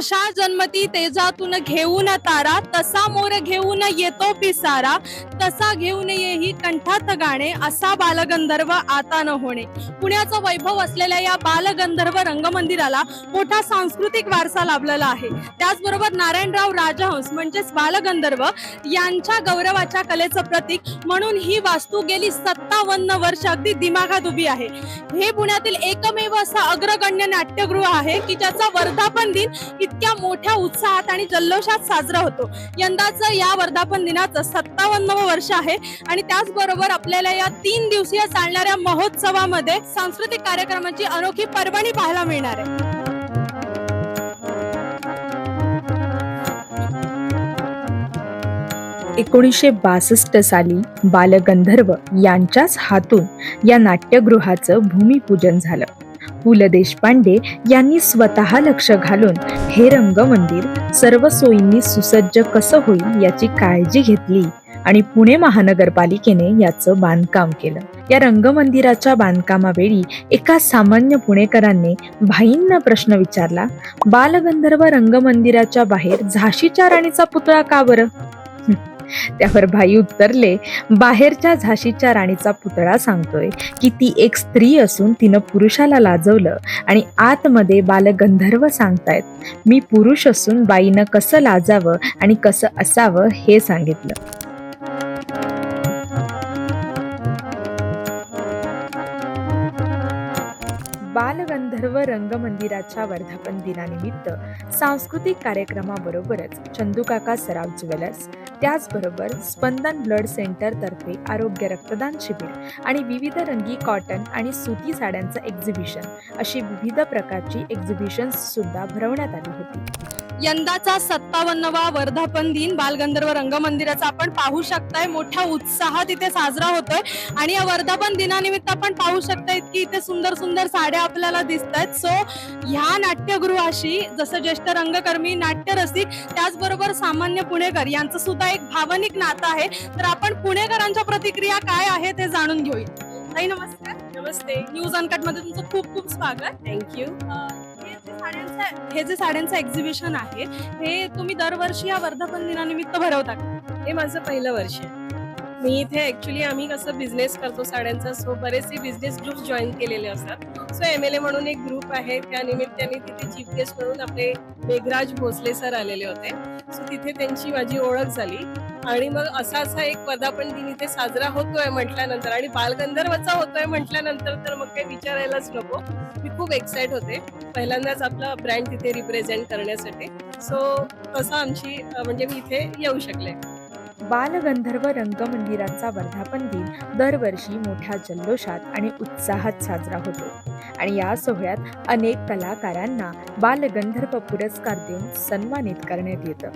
जशा जन्मती तेजातून घेऊन तारा तसा मोर घेऊन येतो पिसारा तसा घेऊन येही कंठात गाणे असा बालगंधर्व आता न होणे. पुण्याचं वैभव असलेल्या या बालगंधर्व रंगमंदिराला मोठा सांस्कृतिक वारसा लाभलेला आहे. त्याचबरोबर नारायणराव राजहंस म्हणजेच बालगंधर्व यांच्या गौरवाच्या कलेचं प्रतीक म्हणून ही वास्तू गेली सत्तावन्न वर्ष अगदी दिमागात उभी आहे. हे पुण्यातील एकमेव असं अग्रगण्य नाट्यगृह आहे की ज्याचा वर्धापन दिन इतक्या मोठ्या उत्साहात आणि जल्लोषात साजरा होतो. यंदाचं या वर्धापन दिनाचं सत्तावन्नवं वर्ष आहे आणि त्याचबरोबर आपल्याला या तीन दिवसीय चालणाऱ्या महोत्सवामध्ये सांस्कृतिक कार्यक्रमाची अनोखी पर्वणी पाहायला मिळणार आहे. एकोणीसशे बासष्ट साली बालगंधर्व यांच्याच हातून या नाट्यगृहाचं भूमिपूजन झालं. पु ल देशपांडे यांनी स्वतः लक्ष घालून हे रंगमंदिर सर्व सोयींनी सुसज्ज कसं होईल याची काळजी घेतली आणि पुणे महानगरपालिकेने याचं बांधकाम केलं. या रंगमंदिराच्या बांधकामावेळी एका सामान्य पुणेकरांनी भाईंना प्रश्न विचारला बालगंधर्व रंगमंदिराच्या बाहेर झाशीच्या राणीचा पुतळा का बरं? त्यावर भाई उत्तरले बाहेरच्या झाशीच्या राणीचा पुतळा सांगतोय की ती एक स्त्री असून तिनं पुरुषाला लाजवलं आणि आतमध्ये बालगंधर्व सांगतायत मी पुरुष असून बाईनं कसं लाजावं आणि कसं असावं हे सांगितलं. गंधर्व रंगमंदिराच्या वर्धापन दिनानिमित्त सांस्कृतिक कार्यक्रमाबरोबरच चंदूकाका सराव ज्वेलर्स त्याचबरोबर स्पंदन ब्लड सेंटरतर्फे आरोग्य रक्तदान शिबिर आणि विविध रंगी कॉटन आणि सुती साड्यांचं एक्झिबिशन अशी विविध प्रकारची एक्झिबिशन्स सुद्धा भरवण्यात आली होती. यंदाचा सत्तावन्नवा वर्धापन दिन बालगंधर्व रंगमंदिराचा आपण पाहू शकताय. मोठ्या उत्साहात इथे साजरा होतोय. आणि या वर्धापन दिनानिमित्त आपण पाहू शकताय की इथे सुंदर सुंदर साड्या आपल्याला दिसत आहेत सो ह्या नाट्यगृहाशी जसं ज्येष्ठ रंगकर्मी नाट्यरसिक त्याचबरोबर सामान्य पुणेकर यांचं सुद्धा एक भावनिक नातं आहे. तर आपण पुणेकरांच्या प्रतिक्रिया काय आहे ते जाणून घेऊया. ताई नमस्कार. नमस्ते. न्यूज अनकटमध्ये तुमचं खूप खूप स्वागत. थँक्यू साड्यांचं हे जे साड्यांचं एक्झिबिशन आहे हे तुम्ही दरवर्षी या वर्धापन दिनानिमित्त भरवता का? हे माझं पहिलं वर्ष आहे मी इथे ऍक्च्युली आम्ही कसं बिझनेस करतो साड्यांचा सो बरेचसे बिझनेस ग्रुप जॉईन केलेले असतात सो एम एल ए म्हणून एक ग्रुप आहे त्या निमित्ताने तिथे चीफ गेस्ट म्हणून आपले मेघराज भोसले सर आलेले होते. सो तिथे त्यांची माझी ओळख झाली. आणि मग असा असा एक पदार्पण दिन इथे साजरा होतोय म्हटल्यानंतर आणि बालगंधर्वचा होतोय म्हटल्यानंतर तर मग काही विचारायलाच नको. मी खूप एक्साइट होते. पहिल्यांदाच आपला ब्रँड तिथे रिप्रेझेंट करण्यासाठी. सो तसं आमची म्हणजे मी इथे येऊ शकले. बालगंधर्व रंगमंदिराचा वर्धापन दिन दरवर्षी मोठ्या जल्लोषात आणि उत्साहात साजरा होतो. आणि या सोहळ्यात अनेक कलाकारांना बालगंधर्व पुरस्कार देऊन सन्मानित करण्यात येतं.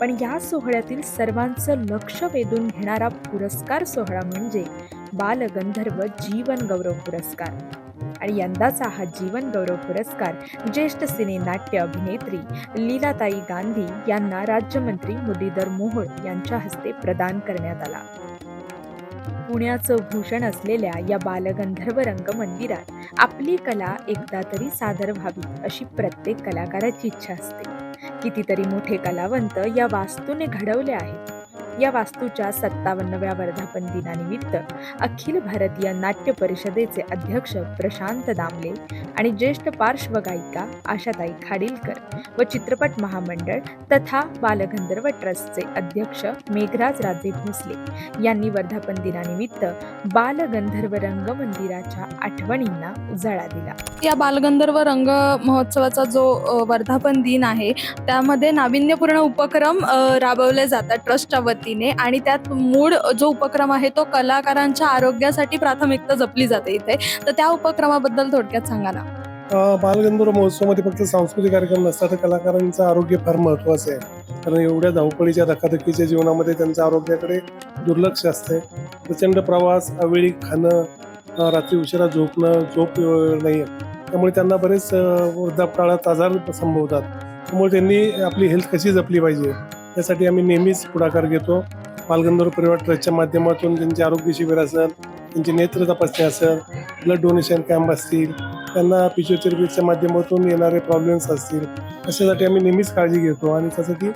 पण या सोहळ्यातील सर्वांचं लक्ष वेधून घेणारा पुरस्कार सोहळा म्हणजे बालगंधर्व जीवन गौरव पुरस्कार. आणि यंदाचा हा जीवन गौरव पुरस्कार ज्येष्ठ सिने नाट्य अभिनेत्री लीलाताई गांधी यांना राज्यमंत्री मुरलीधर मोहोळ यांच्या हस्ते प्रदान करण्यात आला. पुण्याचं भूषण असलेल्या या बालगंधर्व रंगमंदिरात आपली कला एकदा तरी सादर व्हावी अशी प्रत्येक कलाकाराची इच्छा असते. कितीतरी मोठे कलावंत या वास्तूने घडवले आहेत. या वास्तूच्या सत्तावन्नव्या वर्धापन दिनानिमित्त अखिल भारतीय नाट्य परिषदेचे अध्यक्ष प्रशांत दामले आणि ज्येष्ठ पार्श्वगायिका आशाताई खाडीलकर व चित्रपट महामंडळ तथा बालगंधर्व ट्रस्टचे अध्यक्ष मेघराज राजे भोसले यांनी वर्धापन दिनानिमित्त बालगंधर्व रंग मंदिराच्या आठवणींना उजाळा दिला. या बालगंधर्व रंग महोत्सवाचा जो वर्धापन दिन आहे त्यामध्ये नाविन्यपूर्ण उपक्रम राबवले जातात ट्रस्टच्या पद्धतीने आणि त्यात मूळ जो उपक्रम आहे तो कलाकारांच्या आरोग्यासाठी प्राथमिकता जपली जाते इथे. तर त्या उपक्रमाबद्दल थोडक्यात सांगा ना. बालगंधर्व महोत्सवामध्ये फक्त सांस्कृतिक कार्यक्रम नसतात तर कलाकारांचं आरोग्य फार महत्त्वाचं आहे. कारण एवढ्या धावपळीच्या धकाधकीच्या जीवनामध्ये त्यांच्या आरोग्याकडे दुर्लक्ष असते प्रचंड प्रवास अवेळी खाणं रात्री उशिरा झोपणं झोप नाही त्यामुळे त्यांना बरेच वृद्धापकाळात आजार संभवतात. त्यामुळे त्यांनी आपली हेल्थ कशी जपली पाहिजे? यासाठी आम्ही नेहमीच पुढाकार घेतो. बालगंधर्व परिवार ट्रस्टच्या माध्यमातून त्यांचे आरोग्य शिबिर असेल त्यांची नेत्र तपासणी असेल ब्लड डोनेशन कॅम्प असतील त्यांना फिजिओथेरपीच्या माध्यमातून येणारे प्रॉब्लेम्स असतील अशासाठी आम्ही नेहमीच काळजी घेतो आणि त्यासाठी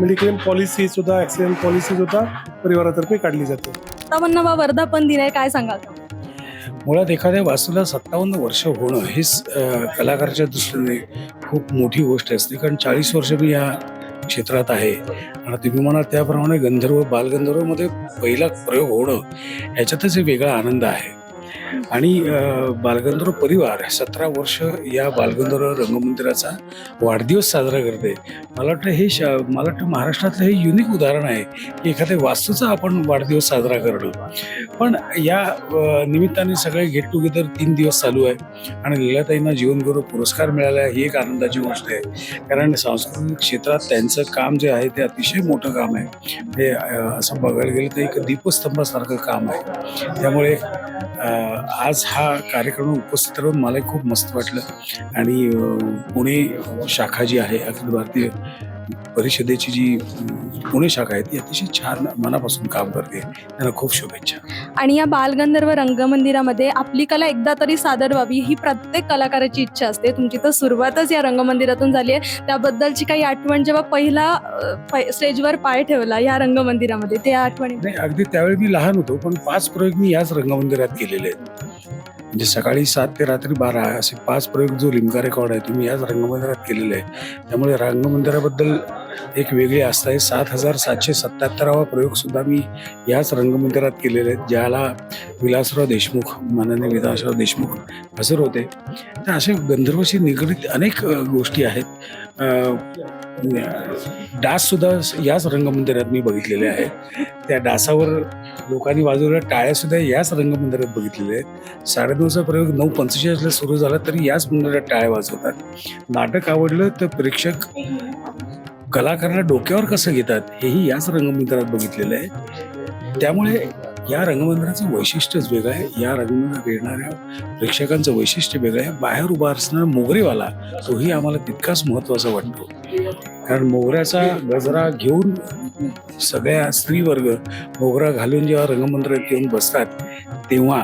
मेडिक्लेम पॉलिसी सुद्धा ॲक्सिडेंट पॉलिसी सुद्धा परिवारातर्फे काढली जाते. सत्तावन्नवा वर्धापन दिन आहे काय सांगाल? मुळात एखाद्या वास्तूला सत्तावन्न वर्ष होणं हेच कलाकाराच्या दृष्टीने खूप मोठी गोष्ट असते. कारण चाळीस वर्ष मी या क्षेत्रात आहे. आणि तुम्ही म्हणाल त्याप्रमाणे गंधर्व बालगंधर्वमध्ये पहिला प्रयोग होणं ह्याच्यातच एक वेगळा आनंद आहे. आणि बालगंधर्व परिवार सतरा वर्ष या बालगंधर्व रंगमंदिराचा वाढदिवस साजरा करते. मला वाटतं हे श मला वाटतं महाराष्ट्रातलं हे युनिक उदाहरण आहे की एखाद्या वास्तूचा आपण वाढदिवस साजरा करणं पण या निमित्ताने सगळे गेट टुगेदर तीन दिवस चालू आहे आणि लीलाताईंना जीवनगौरव पुरस्कार मिळाला आहे ही एक आनंदाची गोष्ट आहे. कारण सांस्कृतिक क्षेत्रात त्यांचं काम जे आहे ते अतिशय मोठं काम आहे. हे असं बघायला गेलं तर एक दीपस्तंभासारखं काम आहे. त्यामुळे आज हा कार्यक्रम उपस्थित राहून मला खूप मस्त वाटलं. आणि पुणे शाखा जी आहे अखिल भारतीय परिषदेची जी पुणे शाखा आहे ती अतिशय छान मनापासून काम करते. त्यांना खूप शुभेच्छा. आणि या बालगंधर्व रंगमंदिरामध्ये आपली कला एकदा तरी सादर व्हावी ही प्रत्येक कलाकाराची इच्छा असते. तुमची तर सुरुवातच या रंगमंदिरातून झाली आहे. त्याबद्दलची काही आठवण जेव्हा पहिला स्टेजवर पाय ठेवला या रंगमंदिरामध्ये त्या आठवणी अगदी त्यावेळी मी लहान होतो पण पाच प्रयोग मी याच रंगमंदिरात केलेले आहेत. म्हणजे सकाळी सात ते रात्री बारा असे पाच प्रयोग जो लिमका रेकॉर्ड आहे तुम्ही याच रंगमंदिरात केलेले आहे. त्यामुळे रंगमंदिराबद्दल एक वेगळी आस्था आहे. सात हजार सातशे सत्याहत्तरावा प्रयोगसुद्धा मी याच रंगमंदिरात केलेले आहेत ज्याला विलासराव देशमुख माननीय विलासराव देशमुख हजर होते. तर असे गंधर्वशी निगडीत अनेक गोष्टी आहेत. डाससुद्धा याच रंगमंदिरात मी बघितलेले आहेत. त्या डासावर लोकांनी वाजवलेल्या टाळ्यासुद्धा याच रंगमंदिरात बघितलेल्या आहेत. साडेनऊचा प्रयोग नऊ पंचेचाळीसला सुरू झाला तरी याच मंदिरात टाळ्या वाजवतात. नाटक आवडलं तर प्रेक्षक कलाकाराला डोक्यावर कसं घेतात हेही याच रंगमंदिरात बघितलेलं आहे. त्यामुळे या रंगमंदिराचं वैशिष्ट्यच वेगळं आहे. या रंगमंदिरात येणाऱ्या प्रेक्षकांचं वैशिष्ट्य वेगळं आहे. बाहेर उभा असणारा मोगरेवाला तोही आम्हाला तितकाच महत्त्वाचा वाटतो. कारण मोगऱ्याचा गजरा घेऊन सगळ्या स्त्रीवर्ग मोगरा घालून जेव्हा रंगमंदिरात येऊन बसतात तेव्हा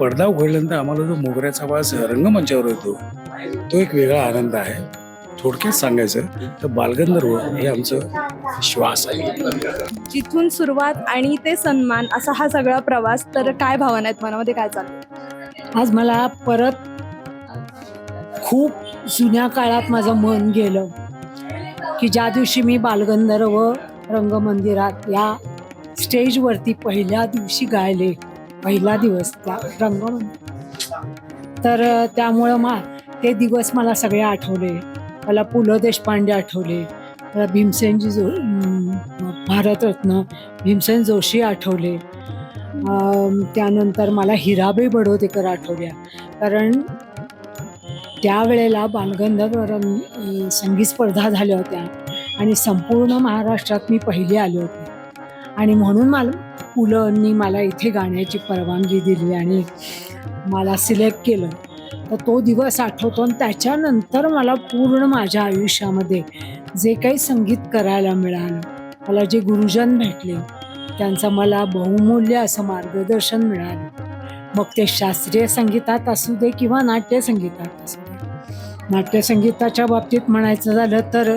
पडदा उघडल्यानंतर आम्हाला जो मोगऱ्याचा वास रंगमंचावर येतो तो एक वेगळा आनंद आहे. थोडक्यात सांगायचं तर बालगंधर्व हे आमचं श्वास आहे. जिथून सुरुवात आणि ते सन्मान असा हा सगळा प्रवास तर काय भावना आहेत? मनामध्ये काय चाललं आज मला परत खूप जुन्या काळात माझं मन गेलं की ज्या दिवशी मी बालगंधर्व रंगमंदिरात या स्टेजवरती पहिल्या दिवशी गायले पहिला दिवस त्या रंगमंदिर तर त्यामुळं मा ते दिवस मला सगळे आठवले. मला पु ल देशपांडे आठवले. मला भीमसेनजी जो भारतरत्न भीमसेन जोशी आठवले. त्यानंतर मला हिराबाई बडोदेकर आठवल्या. कारण त्यावेळेला बालगंधर्व संगीत स्पर्धा झाल्या होत्या. आणि संपूर्ण महाराष्ट्रात मी पहिली आले होते. आणि म्हणून मला पुलंनी मला इथे गाण्याची परवानगी दिली आणि मला सिलेक्ट केलं. तो दिवस आठवतो आणि त्याच्यानंतर मला पूर्ण माझ्या आयुष्यामध्ये जे काही संगीत करायला मिळालं मला जे गुरुजन भेटले त्यांचं मला बहुमूल्य असं मार्गदर्शन मिळालं. मग ते शास्त्रीय संगीतात असू दे किंवा नाट्य संगीतात असू दे. नाट्यसंगीताच्या बाबतीत म्हणायचं झालं तर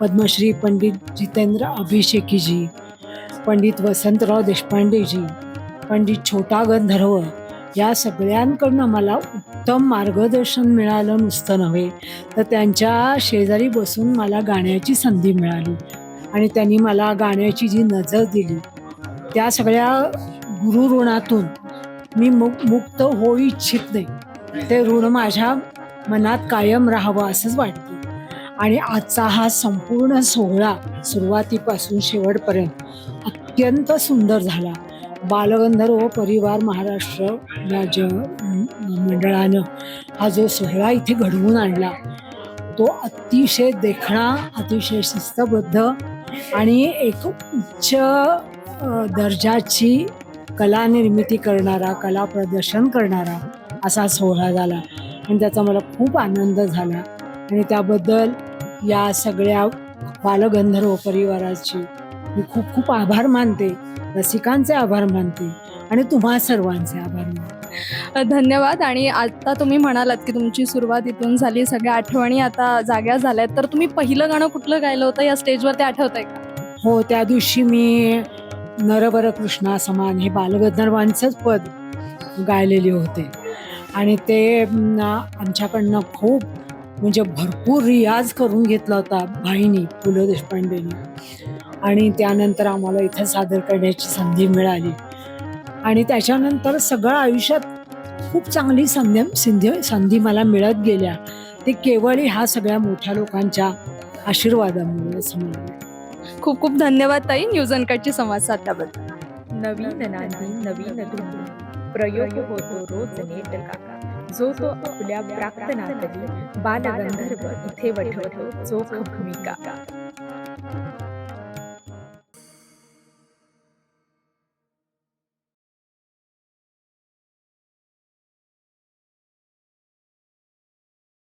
पद्मश्री पंडित जितेंद्र अभिषेकीजी पंडित वसंतराव देशपांडेजी पंडित छोटा गंधर्व या सगळ्यांकडनं मला उत्तम मार्गदर्शन मिळालं नुसतं नव्हे तर त्यांच्या शेजारी बसून मला गाण्याची संधी मिळाली आणि त्यांनी मला गाण्याची जी नजर दिली त्या सगळ्या गुरु ऋणातून मी मुक मुक्त होऊ इच्छित नाही. ते ऋण माझ्या मनात कायम राहावं असंच वाटतं. आणि आजचा हा संपूर्ण सोहळा सुरुवातीपासून शेवटपर्यंत अत्यंत सुंदर झाला. बालगंधर्व परिवार महाराष्ट्र राज्य मंडळानं हा जो सोहळा इथे घडवून आणला तो अतिशय देखणा अतिशय शिस्तबद्ध आणि एक उच्च दर्जाची कला निर्मिती करणारा कला प्रदर्शन करणारा असा सोहळा झाला. आणि त्याचा मला खूप आनंद झाला. आणि त्याबद्दल या सगळ्या बालगंधर्व परिवाराची मी खूप खूप आभार मानते. रसिकांचे आभार मानते आणि तुम्हा सर्वांचे आभार मानते. धन्यवाद. आणि आता तुम्ही म्हणालात की तुमची सुरुवात इथून झाली सगळ्या आठवणी आता जाग्या झाल्यात. तर तुम्ही पहिलं गाणं कुठलं गायलं होतं? या स्टेजवर ते आठवत आहे का? हो त्या दिवशी मी नरबर कृष्णा समान हे बालगंधर्वांचंच पद गायलेले होते. आणि ते आमच्याकडनं खूप म्हणजे भरपूर रियाज करून घेतला होता भाईनी पु ल देशपांडेनी. आणि त्यानंतर आम्हाला इथं सादर करण्याची संधी मिळाली. आणि त्याच्यानंतर सगळं आयुष्यात खूप चांगली संधी संधी संधी मला मिळत गेल्या. ते केवळ ह्या सगळ्या मोठ्या लोकांच्या आशीर्वादामुळे. खूप खूप धन्यवाद ताई न्यूज अनकटची संवाद साधल्याबद्दल. नवीन नवीन धुंदी प्रयोग होतो रोज नेटका जो तो आपल्या प्राक्तनातली बालगंधर्व इथे वठवतो. चोख भूमिका.